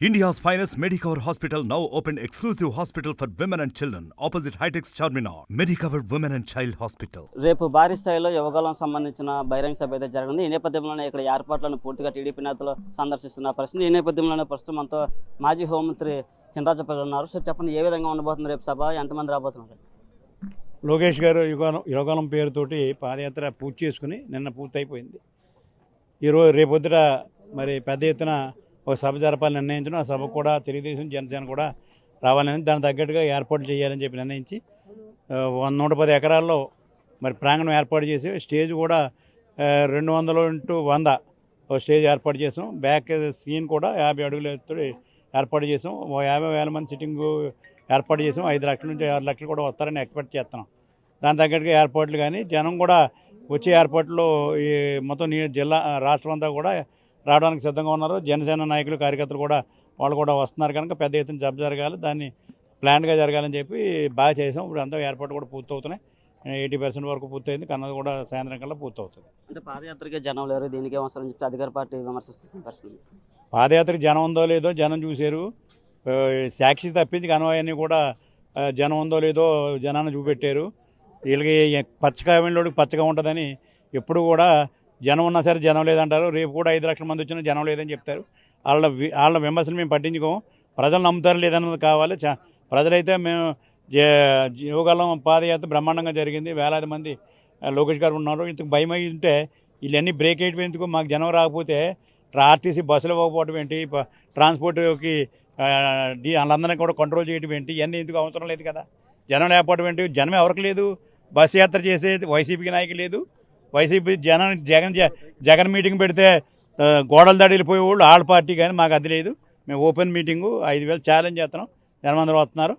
India's finest Medicover Hospital now open exclusive hospital for women and children opposite Hightex Charminar. Medicover Women and Child Hospital. రేపు భారీ స్థాయిలో యువగలం సంబంధించిన బహిరంగ సభ అయితే జరగనుంది. ఈ నేపథ్యంలోనే ఇక్కడ ఏర్పాట్లను పూర్తిగా టీడీపీ నేతలు సందర్శిస్తున్న పరిస్థితి. ఈ నేపథ్యంలోనే ప్రస్తుతం మనతో మాజీ హోంమంత్రి చినరాజప్ప ఉన్నారు. సో చెప్పండి ఏ విధంగా ఉండబోతుంది రేపు సభ? ఎంతమంది రాబోతున్నారు? లోకేష్ గారు యుగాలం యువకాలం పేరుతోటి పాదయాత్ర పూర్తి చేసుకుని నిన్న పూర్తయిపోయింది. ఈరోజు రేపొద్దుట మరి పెద్ద ఎత్తున ఒక సభ జరపాలని నిర్ణయించడం ఆ సభ కూడా తెలుగుదేశం జనసేన కూడా రావాలని దానికి తగ్గట్టుగా ఏర్పాటు చేయాలని చెప్పి నిర్ణయించి వంద నూట పది ఎకరాల్లో మరి ప్రాంగణం ఏర్పాటు చేసి స్టేజ్ కూడా రెండు వందలు ఇంటూ వంద ఒక స్టేజ్ ఏర్పాటు చేసాం. బ్యాక్ స్క్రీన్ కూడా యాభై అడుగులు ఎత్తుడి ఏర్పాటు చేసాం. ఓ యాభై వేల మంది సిట్టింగ్ ఏర్పాటు చేసాం. ఐదు లక్షల నుంచి ఆరు లక్షలు కూడా వస్తారని ఎక్స్పెక్ట్ చేస్తున్నాం. దాని తగ్గట్టుగా ఏర్పాట్లు కానీ జనం కూడా వచ్చే ఏర్పాట్లు ఈ మొత్తం జిల్లా రాష్ట్రం అంతా కూడా రావడానికి సిద్ధంగా ఉన్నారు. జనసేన నాయకులు కార్యకర్తలు కూడా వాళ్ళు కూడా వస్తున్నారు కనుక పెద్ద ఎత్తున జబ్ జరగాలి. దాన్ని ప్లాన్గా జరగాలని చెప్పి బాగా చేసాం. ఇప్పుడు అంతా ఏర్పాటు కూడా పూర్తవుతున్నాయి. ఎయిటీ పర్సెంట్ వరకు పూర్తయింది. కన్నది కూడా సాయంత్రం కల్లా పూర్తవుతుంది. అంటే పాదయాత్రకే జనం లేరు. దీనికి అవసరం చెప్పి అధికార పార్టీ పరిస్థితి పాదయాత్రకు జనం ఉందో లేదో జనం చూశారు. సాక్షి తప్పించి కనవయన్ని కూడా జనం ఉందో లేదో జనాన్ని చూపెట్టారు. వీళ్ళకి పచ్చకాయలోకి పచ్చగా ఉంటుందని ఎప్పుడు కూడా జనం ఉన్నా సరే జనం లేదంటారు. రేపు కూడా ఐదు లక్షల మంది వచ్చినా జనం లేదని చెప్తారు. వాళ్ళ వాళ్ళ విమర్శలు మేము పట్టించుకోం ప్రజలు నమ్ముతారు లేదన్నది కావాలి. చ- ప్రజలైతే మేము జ- యువకాలం పాదయాత్ర బ్రహ్మాండంగా జరిగింది. వేలాది మంది లోకేష్ గారు ఉన్నారు. ఇంతకు భయం అయి ఉంటే వీళ్ళన్నీ బ్రేక్ అయిపోయేందుకు మాకు జనం రాకపోతే ఆర్టీసీ బస్సులు ఇవ్వకపోవడం ఏంటి? ప- ట్రాన్స్పోర్ట్కి ఆ, డి వాళ్ళందరినీ కూడా కంట్రోల్ చేయడం ఏంటి? ఇవన్నీ ఎందుకు అవసరం లేదు కదా? జనం లేకపోవడం ఏంటి? జనం ఎవరికి లేదు. బస్సు యాత్ర చేసే వైసీపీకి నాయకు లేదు. వైసీపీ జనం జగన్ జగన్ మీటింగ్ పెడితే గోడల దాడి వెళ్ళిపోయేవాళ్ళు వాళ్ళ పార్టీ కానీ మాకు అది లేదు. మేము ఓపెన్ మీటింగు ఐదు వేలు ఛాలెంజ్ చేస్తున్నాం. జనం అందరూ వస్తున్నారు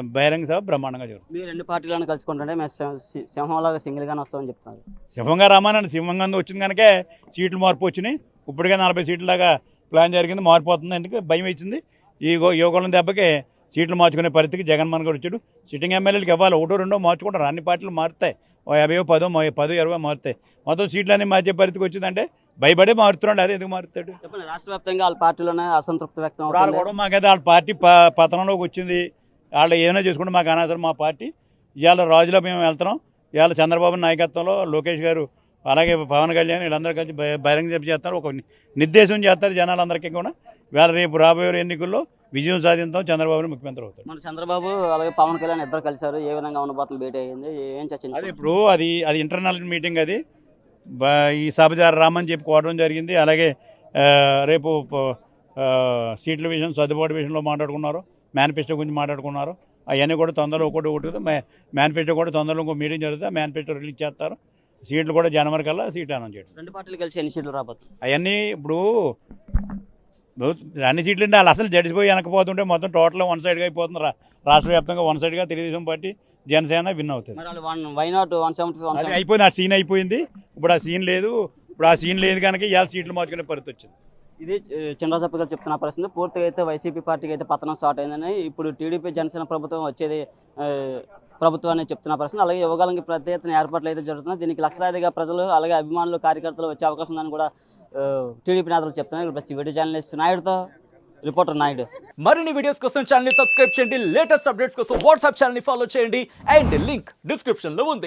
బహిరంగ సభ బ్రహ్మాండంగా జరుగుతుంది. మీరు రెండు పార్టీలను కలుసుకుంటుంటే మేము సింహంలాగా సింగిల్గానే వస్తామని చెప్తున్నారు. సింహంగా రామానండి సింహంగా వచ్చింది కనుకే సీట్లు మార్పు వచ్చినాయి. ఇప్పటికే నలభై సీట్ల దాకా ప్లాన్ జరిగింది. మారిపోతుంది. ఎందుకు భయం ఇచ్చింది ఈ గో- యువకులం దెబ్బకి సీట్లు మార్చుకునే పరిస్థితికి జగన్మోహన్ గారు వచ్చాడు. సిట్టింగ్ ఎమ్మెల్యేలకు ఇవ్వాలి. ఒకటో రెండో మార్చుకుంటారు. అన్ని పార్టీలు మారుతాయి. ఓ యాభై పదో పదో ఇరవై మారుతాయి. మొత్తం సీట్లన్నీ మార్చే పరిస్థితికి వచ్చిందంటే భయపడే మారుతున్నాడు. అదే ఎందుకు మారుతాడు? రాష్ట్ర వ్యాప్తంగా వాళ్ళ పార్టీలోనే అసంతృప్తి వ్యక్తం వాళ్ళు కూడా మాకైతే వాళ్ళ పార్టీ ప- పతనంలోకి వచ్చింది. వాళ్ళు ఏమైనా చేసుకుంటే మాకు అనవసరం మా పార్టీ. ఇవాళ రాజులో మేము వెళ్తున్నాం. ఇవాళ చంద్రబాబు నాయకత్వంలో లోకేష్ గారు అలాగే పవన్ కళ్యాణ్ వీళ్ళందరూ కలిసి బహి- బహిరంగ చేస్తారు ఒక నిర్దేశం చేస్తారు జనాలందరికీ కూడా. ఇవాళ రేపు రాబోయే ఎన్నికల్లో విజయం సాధించాం చంద్రబాబు ముఖ్యమంత్రి అవుతాడు. మన చంద్రబాబు అలాగే పవన్ కళ్యాణ్ ఇద్దరు కలిశారు ఏ విధంగా ఉండబోతుంది భేటీ అయ్యింది ఏం అది చర్చించారు ఇప్పుడు అది అది ఇంటర్నల్ మీటింగ్ అది. ఈ సభ జర రామని చెప్పి కోవడం జరిగింది. అలాగే రేపు సీట్ల విషయం సర్దుబాటు విషయంలో మాట్లాడుకున్నారు మేనిఫెస్టో గురించి మాట్లాడుకున్నారు. అవన్నీ కూడా తొందరలో ఒకటి ఒకటి మేనిఫెస్టో కూడా తొందరలో ఇంకో మీటింగ్ జరుగుతుంది. మేనిఫెస్టో రిలీజ్ చేస్తారు. సీట్లు కూడా జనవరి కల్లా సీట్ అనౌన్స్ చేయడం. రెండు పార్టీలు కలిసి ఎన్ని సీట్లు రాబోతుంది అవన్నీ ఇప్పుడు అన్ని సీట్లు అంటే వాళ్ళు అసలు జడిసిపోయి వెనకపోతుంటే మొత్తం టోటల్ వన్ సైడ్గా అయిపోతుంది రా- రాష్ట్ర వ్యాప్తంగా వన్ సైడ్గా తెలుగుదేశం పార్టీ జనసేన విన్ అవుతుంది. అయిపోయింది ఆ సీన్ అయిపోయింది. ఇప్పుడు ఆ సీన్ లేదు. ఇప్పుడు ఆ సీన్ లేదు కనుక ఇవాళ సీట్లు మార్చుకునే పరిస్థితి వచ్చింది. ఇది చంద్రబాబు గారు చెప్తున్న పరిస్థితి పూర్తిగా అయితే వైసీపీ పార్టీకి అయితే పతనం స్టార్ట్ అయిందని ఇప్పుడు టీడీపీ జనసేన ప్రభుత్వం వచ్చేది ప్రభుత్వాన్ని చెప్తున్న పరిస్థితి అలాగే యువగాలంకి ఎత్తున ఏర్పాట్లు అయితే జరుగుతున్నాయి. దీనికి లక్షలాదిగా ప్రజలు అలాగే అభిమానులు కార్యకర్తలు వచ్చే అవకాశం ఉందని కూడా టీడీపీ నేతలు చెప్తున్నారు ప్రతి ప్రస్తుతం వీడియో జర్నలిస్ట్ నాయుడుతో రిపోర్టర్ నాయుడు. మరిన్ని వీడియోస్ కోసం ఛానల్ సబ్స్క్రైబ్ చేయండి. లేటెస్ట్ అప్డేట్స్ కోసం వాట్సాప్ ఛానల్ని ఫాలో చేయండి. అండ్ లింక్ డిస్క్రిప్షన్లో ఉంది.